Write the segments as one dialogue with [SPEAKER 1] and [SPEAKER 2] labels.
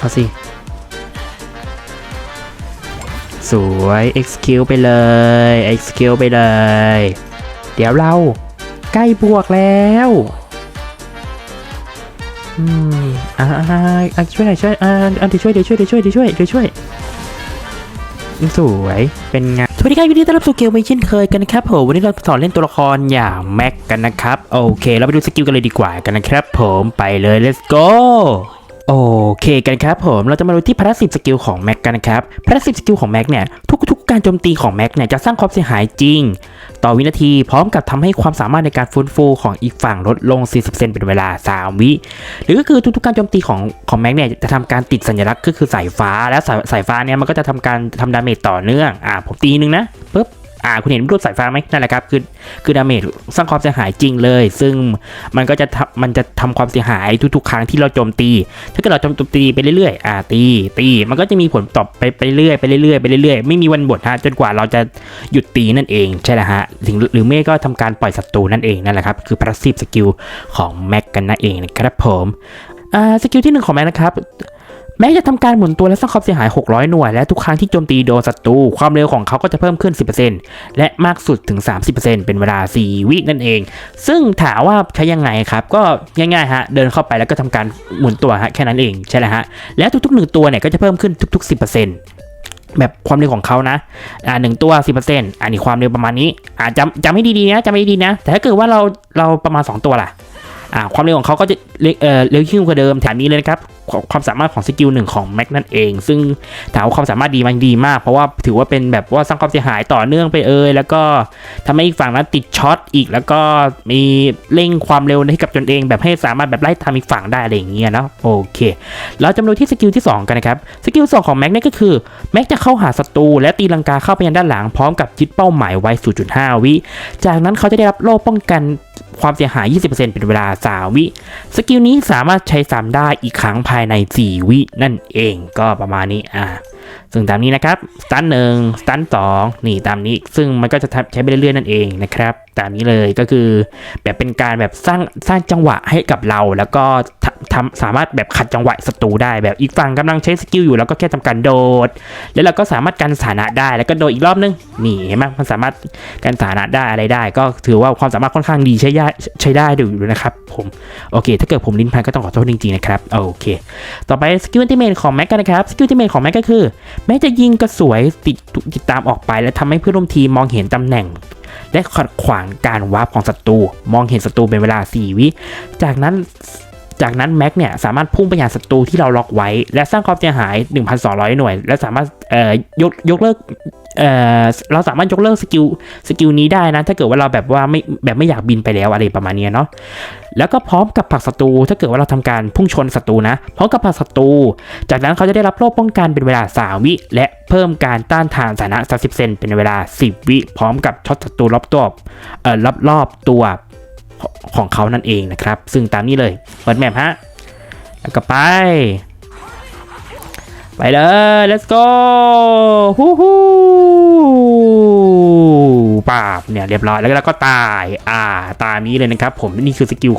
[SPEAKER 1] เอาสิ สวย execute ไปเลย execute ไปเลย เดี๋ยวเราใกล้บวกแล้วอืมอ่าอ่าช่วยหน่อยช่วยอ่าอ่าเดี๋ยวช่วยเดี๋ยวช่วยเดี๋ยวช่วยเดี๋ยวช่วยเดี๋ยวช่วยสวยเป็นไงสวัสดีครับยินดีต้อนรับสู่เกมไวเช่นเคยกันนะครับผมวันนี้เราสอนเล่นตัวละครอย่างแม็กกันนะครับ โอเค เราไปดูสกิลกันเลยดีกว่ากันนะครับผมไปเลย let's go โอเคกันครับผมเราจะมาดูที่พาราสิบสกิลของแม็กกันนะครับพาราสิบสกิลของแม็กเนี่ยทุกๆการโจมตีของแม็กเนี่ยจะสร้างความเสียหายจริง ต่อวินาทีพร้อมกับทำให้ความสามารถในการฟื้นฟูของอีกฝั่งลดลง 40%เป็นเวลา 3 วิ หรือก็คือทุกๆการโจมตีของของแม็กเนี่ยจะทำการติดสัญลักษณ์ก็คือสายฟ้า แล้วสายสายฟ้าเนี่ยมันก็จะทำการทำดาเมจต่อเนื่องอ่าผมตีหนึงนะปุ๊บ อ่าคุณเห็นรูปสายฟ้าไหมนั่นแหละครับคือคือดาเมจสร้างความเสียหายจริงเลย ซึ่งมันก็จะมันจะทำความเสียหายทุกๆ ครั้งที่เราโจมตี ถ้าเกิดเราโจมตีไปเรื่อยๆอ่าตีตี มันก็จะมีผลตอบไปไปเรื่อยไปเรื่อยไปเรื่อยไม่มีวันหมดฮะจนกว่าเราจะหยุดตีนั่นเองใช่แล้วฮะถึงหรือไม่ก็ทำการปล่อยศัตรูนั่นเองนั่นแหละครับคือพาสซีฟสกิลของแม็กกันนั่นเองนะครับผมอ่าสกิลที่หนึ่งของแม็กนะครับ แม้จะทำการหมุนตัวและสร้างความเสียหาย 600 หน่วย และทุกครั้งที่โจมตีโดนศัตรูความเร็วของเขาก็จะเพิ่มขึ้น 10%และมากสุดถึง 30%เป็นเวลา 4 วินั่นเอง ซึ่งถามว่าใช้ยังไงครับ ก็ง่ายๆฮะเดินเข้าไปแล้วก็ทำการหมุนตัวฮะแค่นั้นเองใช่แล้วฮะและทุกๆ 1 ตัวเนี่ยก็จะเพิ่มขึ้นทุก ๆ 10%แบบความเร็วของเขานะ อ่าหนึ่งตัว 10%อันนี้ความเร็วประมาณนี้ อ่าจำจำให้ดีๆนะจำให้ดีๆนะ แต่ถ้าเกิดว่าเราเราประมาณ 2 ตัวล่ะ ความเร็วของเขาก็จะเร็วขึ้นกว่าเดิมแถมนี้เลยนะครับความสามารถของสกิลหนึ่งของแม็กนั่นเอง ซึ่งถามว่าความสามารถดีมันดีมาก เพราะว่าถือว่าเป็นแบบว่าสร้างความเสียหายต่อเนื่องไปเอ่ยแล้วก็ทำให้อีกฝั่งนั้นติดช็อตอีก แล้วก็มีเร่งความเร็วให้กับตนเอง แบบให้สามารถแบบไล่ตามอีกฝั่งได้อะไรอย่างเงี้ยนะโอเคเราจะมาดูที่สกิลที่ 2 กันนะครับสกิล2ของแม็กนี่ก็คือแม็กจะเข้าหาศัตรูและตีลังกาเข้าไปยังด้านหลังพร้อมกับยึดเป้าหมายไว้ 0.5 วิ จากนั้นเขาจะได้รับโล่ป้องกัน ความเสียหาย 20%เป็นเวลา 3 วิ สกิลนี้สามารถใช้ซ้ำได้อีกครั้งภายใน 4 วินั่นเองก็ประมาณนี้อ่า ซึ่งตามนี้นะครับสตันหนึ่งสตันสองนี่ตามนี้ ซึ่งมันก็จะใช้ไปเรื่อยๆนั่นเองนะครับ ตามนี้เลยก็คือแบบเป็นการแบบสร้างสร้างจังหวะให้กับเรา แล้วก็ทำสามารถแบบขัดจังหวะศัตรูได้แบบอีกฝั่งกำลังใช้สกิลอยู่แล้วก็แค่ทำการโดด แล้วเราก็สามารถกันสถานะได้แล้วก็โดดอีกรอบนึงนี่เห็นไหมมันสามารถกันสถานะได้อะไรได้ ก็ถือว่าความสามารถค่อนข้างดีใช้ได้ใช้ได้ดูนะครับผมโอเค ถ้าเกิดผมลิ้นพันก็ต้องขอโทษจริงๆนะครับโอเค ต่อไปสกิลอัลติเมทของแม็กกันนะครับสกิลอัลติเมทของแม็กก็คือแม้จะยิงกระสวยติดติดตามออกไป และทำให้เพื่อนร่วมทีมมองเห็นตำแหน่ง และขัดขวางการวาร์ปของศัตรูมองเห็นศัตรูเป็นเวลา 4 วิ จากนั้นจากนั้นแม็กเนี่ยสามารถพุ่งไปยังศัตรูที่เราล็อกไว้ และสร้างความเสียหาย 1,200 หน่วย และสามารถเอ่อยกยกเลิกเอ่อเราสามารถยกเลิกสกิลสกิลนี้ได้นะ ถ้าเกิดว่าเราแบบว่าไม่แบบไม่อยากบินไปแล้วอะไรประมาณนี้เนาะแล้วก็พร้อมกับผักศัตรูถ้าเกิดว่าเราทำการพุ่งชนศัตรูนะพร้อมกับผักศัตรูจากนั้นเขาจะได้รับโล่ป้องกันเป็นเวลา 3 วิ และเพิ่มการต้านทานสถานะ30เซนเป็นเวลา 10 วิ พร้อมกับช็อตศัตรูรอบตัวเอ่อรอบรอบตัวของเขานั่นเองนะครับ ซึ่งตามนี้เลยเปิดแมปฮะแล้วก็ไป ไปเลย let's go ฮู้ฮู้ปาบเนี่ยเรียบร้อยแล้วเราก็ตายอ่าตามนี้เลยนะครับผมนี่คือสกิล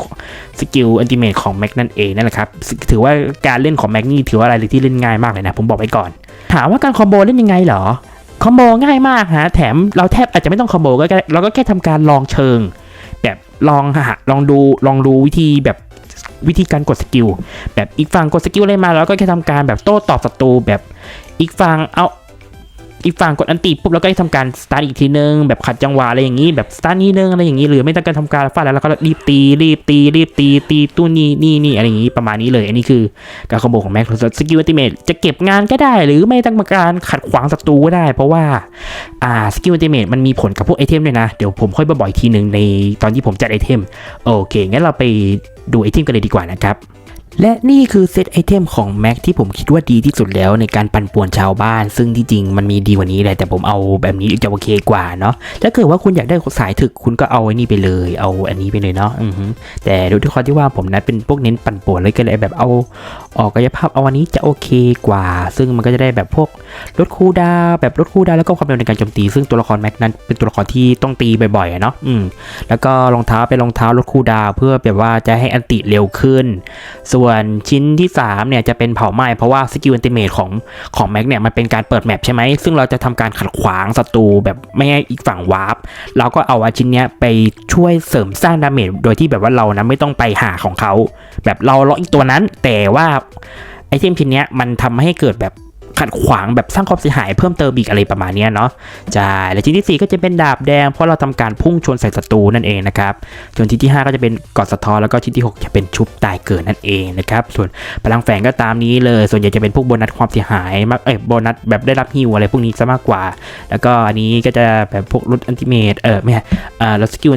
[SPEAKER 1] สกิลอันติเมทของแม็กนั่นเองนั่นแหละครับถือว่าการเล่นของแม็กนี่ถือว่าอะไรที่เล่นง่ายมากเลยนะผมบอกไว้ก่อน ถามว่าการคอมโบเล่นยังไงเหรอคอมโบง่ายมากฮะแถมเราแทบอาจจะไม่ต้องคอมโบก็เราก็แค่ทำการลองเชิง แบบลองหาลองดูลองดูวิธีแบบ วิธีการกดสกิลแบบอีกฝั่งกดสกิลอะไรมาแล้วก็แค่ทำการแบบโต้ตอบศัตรูแบบอีกฝั่งเอา อีกฝั่งกดอันติปุ๊บแล้วก็ให้ทำการสตาร์ทอีกทีนึงแบบขัดจังหวะอะไรอย่างนี้แบบสตาร์ทนี้นึงอะไรอย่างนี้หรือไม่ต้องการทำการฟาดแล้วเราก็รีบตีรีบตีรีบตีตีตู้นี่นี่นี่อะไรอย่างนี้ประมาณนี้เลยอันนี้คือการคอมโบของแม็กสกิลอัลติเมทจะเก็บงานก็ได้ หรือไม่ต้องมาการขัดขวางศัตรูก็ได้ เพราะว่าอ่าสกิลอัลติเมทมันมีผลกับพวกไอเทมด้วยนะ เดี๋ยวผมค่อยบอกอีกทีหนึ่งในตอนที่ผมจัดไอเทมโอเคงั้นเราไปดูไอเทมกันเลยดีกว่านะครับ และนี่คือเซตไอเทมของ Mac ที่ผมคิดว่าดีที่สุดแล้วในการปั่นป่วนชาวบ้าน ซึ่งที่จริงมันมีดีกว่านี้แหละแต่ผมเอาแบบนี้จะโอเคกว่าเนาะถ้าเกิดว่าคุณอยากได้สายถึกคุณก็เอาไอ้นี่ไปเลย เอาอันนี้ไปเลยเนาะแต่ดยที่ความที่ว่าผมนั้นเป็นพวกเน้นปั่นป่วนเลยก็เลยแบบเอาออกกายภาพเอาอันนี้จะโอเคกว่า ซึ่งมันก็จะได้แบบพวกลดคูดาแบบลดคูดาแล้วก็ความเร็วในการโจมตี ซึ่งตัวละครแม็กนั้นเป็นตัวละครที่ต้องตีบ่อยๆเนาะอืมแล้วก็รองเท้าเป็นรองเท้าลดคูดาเพื่อแบบว่าจะให้อันติเร็วขึ้นส่วส่วนชิ้นที่3เนี่ยจะเป็นเผาไหม้เพราะว่าสกิลอันติเมตของของแม็กเนี่ยมันเป็นการเปิดแมปใช่ไหมซึ่งเราจะทำการขัดขวางศัตรูแบบไม่ให้อีกฝั่งวาร์ปเราก็เอาชิ้นเนี้ยไปช่วยเสริมสร้างดาเมจโดยที่แบบว่าเรานะไม่ต้องไปหาของเขา แบบเราล็อกอีกตัวนั้นแต่ว่าไอเทมชิ้นเนี้ยมันทำให้เกิดแบบ ขัดขวางแบบสร้างความเสียหายเพิ่มเติมอีกอะไรประมาณนี้เนาะใช่และชิ้นที่ 4 ก็จะเป็นดาบแดง เพราะเราทำการพุ่งชนใส่ศัตรูนั่นเองนะครับส่วนชิ้นที่ 5 ก็จะเป็นกอดสะท้อนแล้วก็ชิ้นที่ 6 จะเป็นชุบตายเกิดนั่นเองนะครับส่วนพลังแฝงก็ตามนี้เลย ส่วนใหญ่จะเป็นพวกโบนัสความเสียหายมากเอ้ยโบนัสแบบได้รับฮิวอะไรพวกนี้ซะมากกว่า แล้วก็อันนี้ก็จะแบบพวกลดอันติเมตเออไม่ใช่เออลดสกิล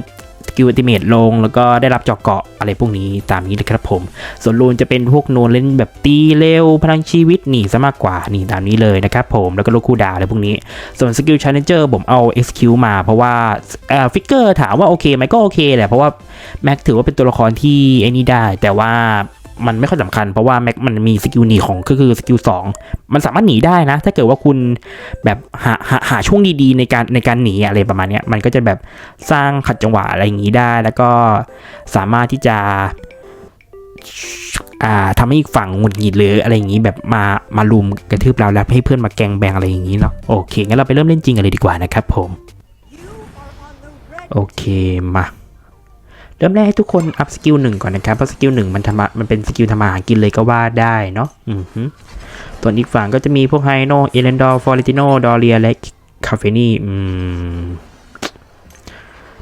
[SPEAKER 1] สกิลอัติเมตลง แล้วก็ได้รับเจาะเกาะอะไรพวกนี้ตามนี้นะครับผม ส่วนลูนจะเป็นพวกโนนเล่นแบบตีเร็วพลังชีวิตหนีซะมากกว่านี่ตามนี้เลยนะครับผมแล้วก็โลคูดาวอะไรพวกนี้ ส่วนสกิลชาร์เจอร์ผมเอา XQ มาเพราะว่าเอ่อฟิกเกอร์ถามว่าโอเคไหมก็โอเคแหละเพราะว่าแม็กถือว่าเป็นตัวละครที่ไอ้นี่ได้แต่ว่า มันไม่ค่อยสำคัญเพราะว่าแม็กมันมีสกิลหนีของก็คือสกิล2มันสามารถหนีได้นะ ถ้าเกิดว่าคุณแบบหาหาหาช่วงดีๆในการในการหนีอะไรประมาณเนี้ยมันก็จะแบบสร้างขัดจังหวะอะไรอย่างนี้ได้ แล้วก็สามารถที่จะอ่าทำให้อีกฝั่งหงุดหงิดหรืออะไรอย่างนี้แบบมามาลุมกระทืบเราแล้วให้เพื่อนมาแกงแบงอะไรอย่างนี้เนาะโอเคงั้นเราไปเริ่มเล่นจริงกันเลยดีกว่านะครับผม โอเคมา เริ่มแรกให้ทุกคนอัพสกิลหนึ่งก่อนนะครับ เพราะสกิลหนึ่งมันทำมามันเป็นสกิลทำมาหากินเลยก็ว่าได้เนาะอือฮึส่วนอีกฝั่งก็จะมีพวกไฮโนเอเลนดอร์ฟอริติโนดอเรียและคาเฟนี่อืม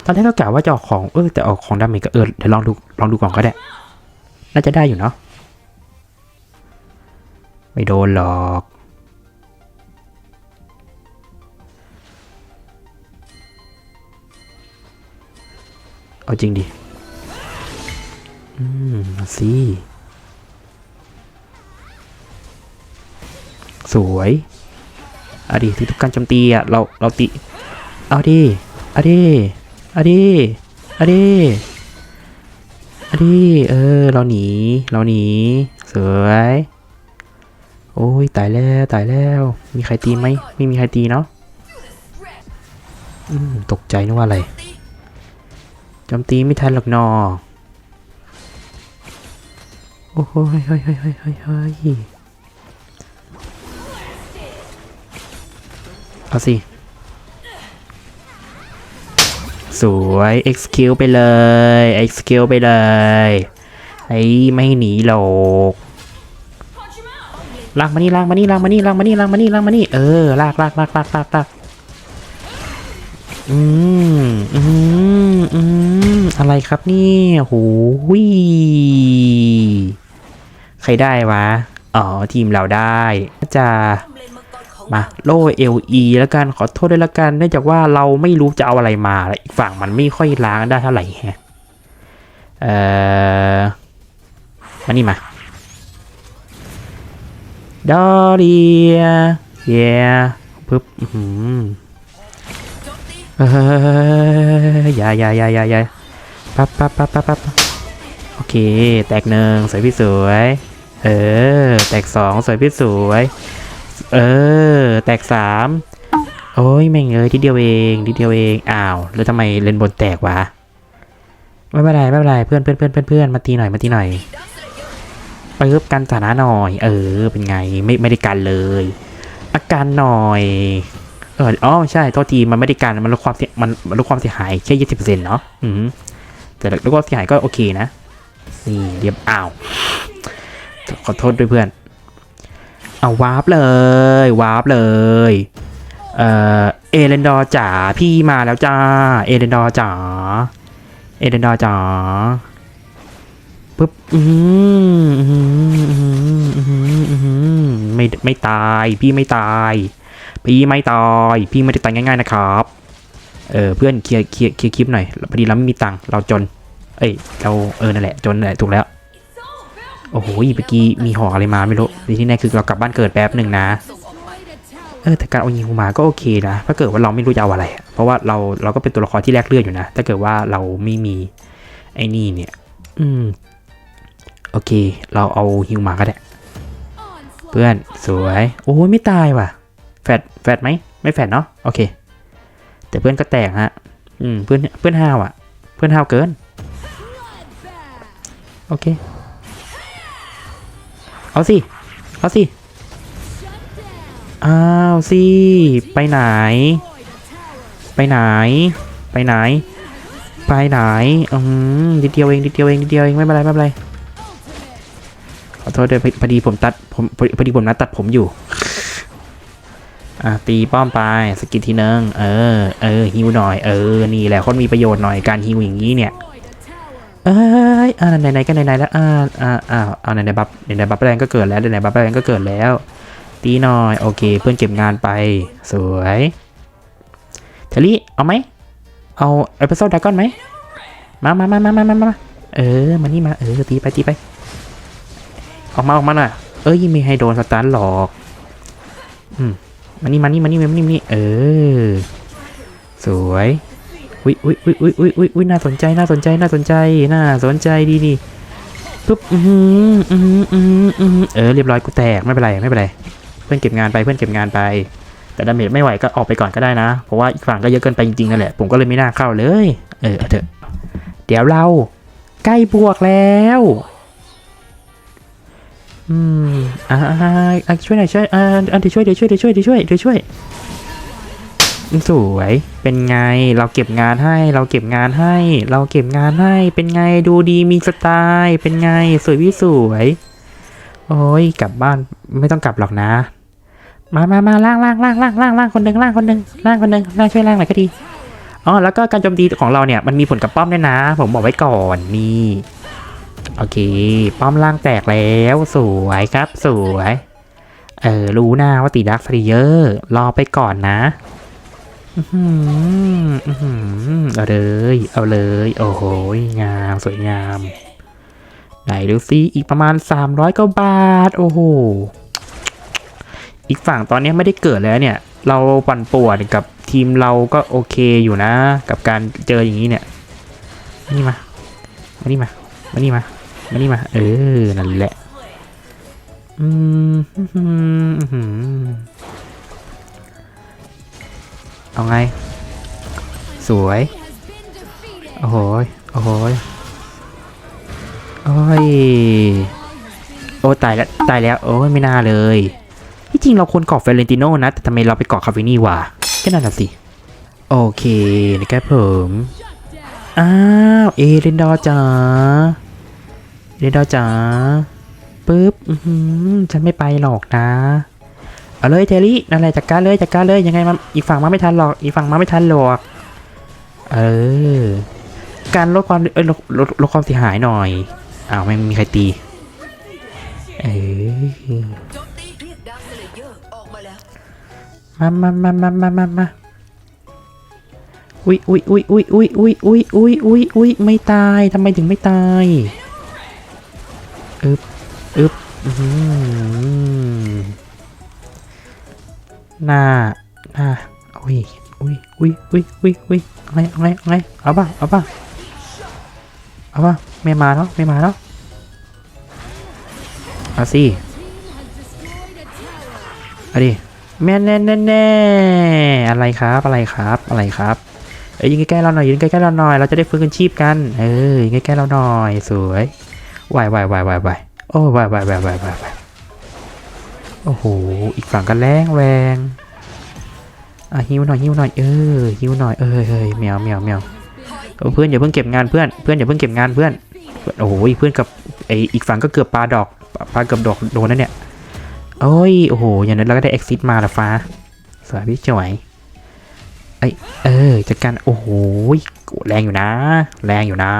[SPEAKER 1] ตอนแรกก็กะว่าจะออกของเออแต่ออกของดาเมจก็เออเดี๋ยวลองดูลองดูก่อนก็ได้ น่าจะได้อยู่เนาะไม่โดนหรอกเอาจริงดิ อืมสิสวยเอาดิที่ทุกการโจมตีอะเราเราติเอาดิเอาดิเอาดิเอาดิอะดิเออเราหนีเราหนีสวยโอ้ยตายแล้วตายแล้ว มีใครตีไหมไม่มีใครตีเนาะอืมตกใจนึกว่าอะไรโจมตีไม่ทันหรอกนอ โอ้โหเฮ้ยเฮ้ยเฮ้ยเฮ้ยเฮ้ยเฮ้ยเอาสิ สวย execute ไปเลย execute ไปเลยไอ้ไม่หนีหรอกลากมานี่ลากมานี่ลากมานี่ลากมานี่ลากมานี่ลากมานี่เออลากลากลากลากลากลากอืมอืมอืมอะไรครับเนี่ยโหย ใครได้วะ อ๋อ ทีมเราได้จะมาโล่เอลีแล้วกันขอโทษด้วยละกันเนื่องจากว่าเราไม่รู้จะเอาอะไรมาแล้วอีกฝั่งมันไม่ค่อยล้างได้เท่าไหร่แฮะเอ่อมานี่มาดอเรียเย่ปึ๊บอื้อหือเฮ้ยอย่าอย่าอย่าอย่าอย่าปั๊บปั๊บปั๊บปั๊บปั๊บโอเค แตกหนึ่งสวยพี่สวย เออ แตกสองสวยพี่สวย เออ แตกสามโอ้ยแม่งเอ้ยทีเดียวเองทีเดียวเองอ้าวแล้วทำไมเลนบนแตกวะไม่เป็นไรไม่เป็นไรเพื่อนเพื่อนเพื่อนเพื่อนเพื่อนมาตีหน่อยมาตีหน่อยไปึ๊บกันฐานะหน่อย เออ เป็นไงไม่ไม่ได้กันเลย อาการหน่อยเอออ๋อใช่โทษทีมันไม่ได้กันมันลดความเสียมันมันลดความเสียหายแค่ยี่สิบเปอร์เซ็นต์เนาะอืมแต่ลดความเสียหายก็โอเคนะนี่เรียบอ้าว ขอโทษด้วยเพื่อน เอาวาร์ปเลยวาร์ปเลย เอ่อเอเลนดอร์จ๋าพี่มาแล้วจ้า เอเลนดอร์จ๋า เอเลนดอร์จ๋าปึ๊บอืมอืมอืมอืมไม่ไม่ตาย พี่ไม่ตาย พี่ไม่ตาย พี่ไม่ได้ตายง่ายๆนะครับ เออเพื่อนเคลียร์เคลียร์เคลียร์คลิปหน่อยพอดีเราไม่มีตังค์เราจน เอ้ยเราเออนั่นแหละจนนั่นแหละถูกแล้ว โอ้โหเมื่อกี้มีหออะไรมาไม่รู้ในที่แน่คือเรากลับบ้านเกิดแป๊บหนึ่งนะ เออแต่การเอายิงมาก็โอเคนะถ้าเกิดว่าเราไม่รู้จะเอาอะไร เพราะว่าเราเราก็เป็นตัวละครที่แลกเลือดอยู่นะ ถ้าเกิดว่าเราไม่มีไอ้นี่เนี่ย อืม โอเค เราเอาฮิวมาก็ได้ เพื่อนสวย โอ้ยไม่ตายว่ะ แฟดแฟดไหม ไม่แฟดเนาะ โอเค แต่เพื่อนก็แตกฮะ อืม เพื่อนเพื่อนห้าวอะ เพื่อนห้าวเกิน โอเค เอาสิ เอาสิ อ้าวสิ ไปไหน ไปไหน ไปไหน ไปไหน อืมนิเดียวเองนิเดียวเองนิเดียวเองไม่เป็นไรไม่เป็นไร ขอโทษด้วยพอดีผมตัดผมพอพอดีผมนัดตัดผมอยู่ อะตีป้อมไปสกิลทีนึง เออ เออฮิวหน่อย เออ นี่แหละคนมีประโยชน์หน่อยการฮิวอย่างนี้เนี่ย เอ้ยอ่าไหนๆก็ไหนๆแล้วอ่าอ่าอ่าเอาไหนๆบัฟไหนๆบัฟแรงก็เกิดแล้วไหนๆบัฟแรงก็เกิดแล้ว ตีหน่อยโอเคเพื่อนเก็บงานไป สวยเทลี่เอาไหมเอาเอพิโซดดากอนไหมมามามามามามามาเออมานี่มาเออตีไปตีไป ออกมาออกมาหน่อยเอ้ยม่ให้โดนสตาร์ทหรอกอืมมานี่มานี่มานี่มานี่มานี่เออ สวย อุ้ยอุ้ยอุ้ยอุ้ยอุ้ยอุ้ยอุ้ยน่าสนใจน่าสนใจน่าสนใจน่าสนใจดีดีปุ๊บอือหืออือหืออือหืออือหือเออเรียบร้อยกูแตกไม่เป็นไรไม่เป็นไรเพื่อนเก็บงานไปเพื่อนเก็บงานไป แต่ดาเมจไม่ไหวก็ออกไปก่อนก็ได้นะ เพราะว่าอีกฝั่งก็เยอะเกินไปจริงๆนั่นแหละผมก็เลยไม่น่าเข้าเลย เออเถอะเดี๋ยวเราใกล้บวกแล้วอืมอ่าอ่าอ่าช่วยหน่อยช่วยอ่าอ่าเดี๋ยวช่วยเดี๋ยวช่วยเดี๋ยวช่วยเดี๋ยวช่วยเดี๋ยวช่วย สวย เป็นไง เราเก็บงานให้ เราเก็บงานให้ เราเก็บงานให้ เป็นไง ดูดีมีสไตล์ เป็นไง สวยวิสวย โอ้ย กลับบ้าน ไม่ต้องกลับหรอกนะ มามามาล่างล่างล่างล่างล่างล่างคนหนึ่งล่างคนหนึ่งล่างคนหนึ่งล่างช่วยล่างหน่อยก็ดี อ๋อ แล้วก็การโจมตีของเราเนี่ย มันมีผลกับป้อมด้วยนะ ผมบอกไว้ก่อน นี่ โอเค ป้อมล่างแตกแล้ว สวยครับ สวย เออ รู้หน้าว่าตีดักฟรีเยอร์รอไปก่อนนะ เอาเลย เอาเลย โอ้โห งาม สวยงาม ไหนดูซิอีกประมาณ 300กว่าบาท โอ้โห อีกฝั่งตอนนี้ไม่ได้เกิดแล้วเนี่ย เราปั่นป่วนกับทีมเราก็โอเคอยู่นะ กับการเจออย่างนี้เนี่ยมานี่มา มานี่มา มานี่มา มานี่มา เออ นั่นแหละ อืมอื้อหืออื้อหือ เอาไง สวย โอ้โห โอ้โห โอ้ย โอ้ตายแล้ว ตายแล้ว โอ้ยไม่น่าเลย ที่จริงเราควรเกาะเฟรนติโน่นะ แต่ทำไมเราไปเกาะคาเฟนี่วะก็นั่นสิ โอเคนะครับผม อ้าว เอเรนดอจ๋าเอเรนดอจ๋าปึ๊บฉันไม่ไปหรอกนะ เอาเลยเทลี่นั่นแหละจัดการเลยจัดการเลยยังไงมันอีกฝั่งมาไม่ทันหรอกอีกฝั่งมาไม่ทันหรอกเออการลดความเอ้ยลดลดลดความเสียหายหน่อยอ้าวไม่มีใครตีเออ
[SPEAKER 2] มตีเรียกดามา
[SPEAKER 1] มามามามามามาอุ้ยอุ้ยอุ้ยอุ้ยอุ้ยอุ้ยอุ้ยอุ้ยอุ้ยอุ้ยไม่ตายทำไมถึงไม่ตายอึบอึบอื้อ หน้าหน้าอุ้ยอุ้ยอุ้ยอุ้ยอุ้ยอุ้ยเอาไงเอาไงเอาไงเอาป่ะเอาป่ะเอาป่ะไม่มาแล้วไม่มาแล้วเอาสิเอาดิแม่แน่แน่แน่อะไรครับอะไรครับอะไรครับเอ้ยยิงใกล้ๆเราหน่อยยิงใกล้ๆเราหน่อยเราจะได้ฟื้นคืนชีพกันเออยิงใกล้ๆเราหน่อยสวยวายวายวายวายวายโอ้วายวายวายวายวายวาย โอ้โห อีกฝั่งก็แรงแรงอะฮิวหน่อยฮิวหน่อยเออฮิวหน่อยเออเฮ้ยแมวแมวแมวเออเพื่อนอย่าเพิ่งเก็บงานเพื่อนเพื่อนอย่าเพิ่งเก็บงานเพื่อนโอ้โหเพื่อนกับไออีกฝั่งก็เกือบปลาดอกปลาเกือบดอกโดนนั่นเนี่ยโอ้ยโอ้โหอย่างนั้นเราก็ได้ exit มาละฟ้าสวยพี่จวยเอ้ยเออจัดการโอ้โหแรงอยู่นะ แรงอยู่นะ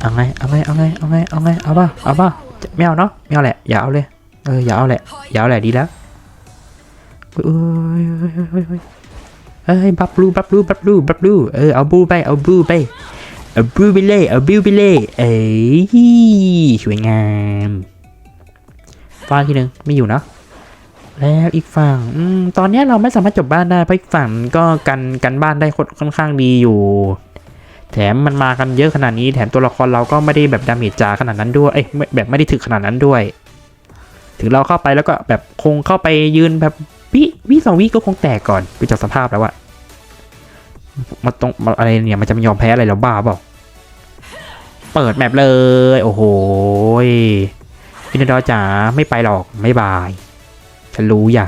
[SPEAKER 1] เอาไงเอาไงเอาไงเอาไงเอาไงเอาป่ะเอาป่ะ ไม่เอาเนาะไม่เอาแหละอย่าเอาเลยเอออย่าเอาแหละอย่าเอาแหละดีแล้วเอ้ยเอ้ยบับลูบับลูบับลูบับลูเออเอาบูไปเอาบูไปเอาบูไปเลยเอาบูไปเลยเอ้ยสวยงามฟาดทีหนึ่งไม่อยู่เนอะแล้วอีกฝั่งอืมตอนนี้เราไม่สามารถจบบ้านได้เพราะอีกฝั่งก็กันกันบ้านได้ค่อนข้างดีอยู่ แถมมันมากันเยอะขนาดนี้ แถมตัวละครเราก็ไม่ได้แบบดาเมจจาขนาดนั้นด้วยเอ้ยแบบไม่ได้ถึกขนาดนั้นด้วย ถึงเราเข้าไปแล้วก็แบบคงเข้าไปยืนแบบวิวิสองวิก็คงแตกก่อนดูจากสภาพแล้วอะมาตรงอะไรเนี่ยมันจะไม่ยอมแพ้อะไรแล้วบ้าเปล่าเปิดแมปเลย โอ้โหอินดอร์จ๋าไม่ไปหรอกไม่บาย ฉันรู้อย่า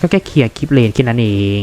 [SPEAKER 1] ก็แค่เคลียร์คลิปเลนแค่นั้นเอง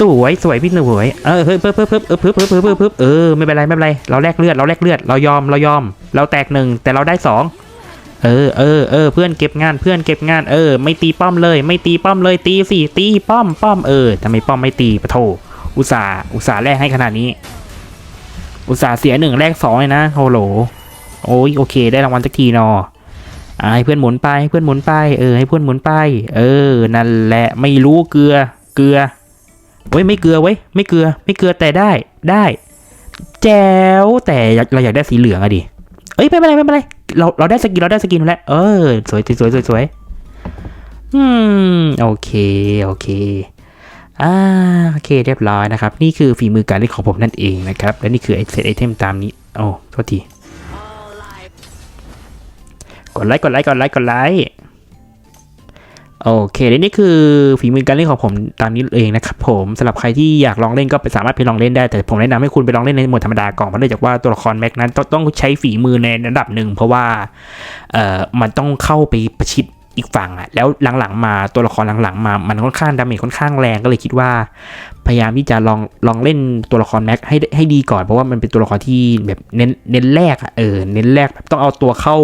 [SPEAKER 1] สวยสวยพี่หนุ่ยเออเฮ้ยปึ๊บปึ๊บปึ๊บเออปึ๊บปึ๊บปึ๊บปึ๊บปึ๊บเออไม่เป็นไรไม่เป็นไรเราแลกเลือดเราแลกเลือดเรายอมเรายอม เราแตกหนึ่งแต่เราได้สองเออเออเออเพื่อนเก็บงานเพื่อนเก็บงานเออ ไม่ตีป้อมเลย ไม่ตีป้อมเลยตีสิตีป้อมป้อมเออทำไมป้อมไม่ตีปะโถอุตส่าห์อุตส่าห์แลกให้ขนาดนี้ อุตส่าห์เสียหนึ่งแลกสองเลยนะโฮโหลโอ้ยโอเค ได้รางวัลสักทีนออให้เพื่อนหมุนไปให้เพื่อนหมุนไปเออให้เพื่อนหมุนไป เออ นั่นแหละไม่รู้เกลือเกลือ เว้ยไม่เกลือเว้ยไม่เกลือไม่เกลือแต่ได้ได้แจ๋วแต่เราอยากได้สีเหลืองอะดิเอ้ยไม่เป็นไรไม่เป็นไรเราเราได้สกินเราได้สกินแล้วเออสวยสวยสวยสวยอืมโอเคโอเคอ่าโอเคเรียบร้อยนะครับ นี่คือฝีมือการเล่นของผมนั่นเองนะครับ และนี่คือไอเซตไอเทมตามนี้โอ้โทษทีกดไลค์กดไลค์กดไลค์กดไลค์ โอเคและนี่คือฝีมือการเล่นของผมตามนี้เองนะครับผมสำหรับใครที่อยากลองเล่นก็ไปสามารถไปลองเล่นได้ แต่ผมแนะนำให้คุณไปลองเล่นในโหมดธรรมดาก่อนเพราะเนื่องจากว่าตัวละครแม็กนั้นต้องต้องใช้ฝีมือในระดับหนึ่งเพราะว่าเอ่อมันต้องเข้าไปประชิด อีกฝั่งอะแล้วหลังๆมาตัวละครหลังๆมามันค่อนข้างดาเมจค่อนข้างแรงก็เลยคิดว่า พยายามที่จะลองลองเล่นตัวละครแม็กให้ให้ดีก่อนเพราะว่ามันเป็นตัวละครที่แบบเน้นเน้นแรกอะเออเน้นแรกแบบต้องเอาตัวเข้า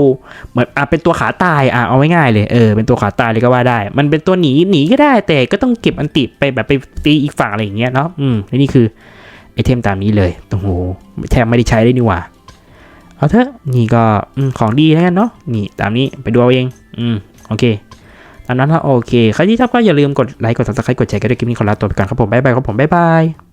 [SPEAKER 1] เหมือนอะเป็นตัวขาตายอะเอาง่ายๆเลยเออเป็นตัวขาตายเลยก็ว่าได้ มันเป็นตัวหนีหนีก็ได้ แต่ก็ต้องเก็บอันติไปแบบไปตีอีกฝั่งอะไรอย่างเงี้ยเนาะอืมนี่คือไอเทมตามนี้เลยโอ้โหแทบไม่ได้ใช้เลยนี่หว่าเอาเถอะนี่ก็อืมของดีแล้วกันเนาะนี่ตามนี้ไปดูเอาเอง อืม โอเคตอนนั้นถ้าโอเค ใครที่ชอบก็อย่าลืมกดไลค์ กด subscribe กดแชร์กันด้วยคลิปนี้ขอลาตัวไปก่อนครับผม บ๊ายบายครับผม บ๊ายบาย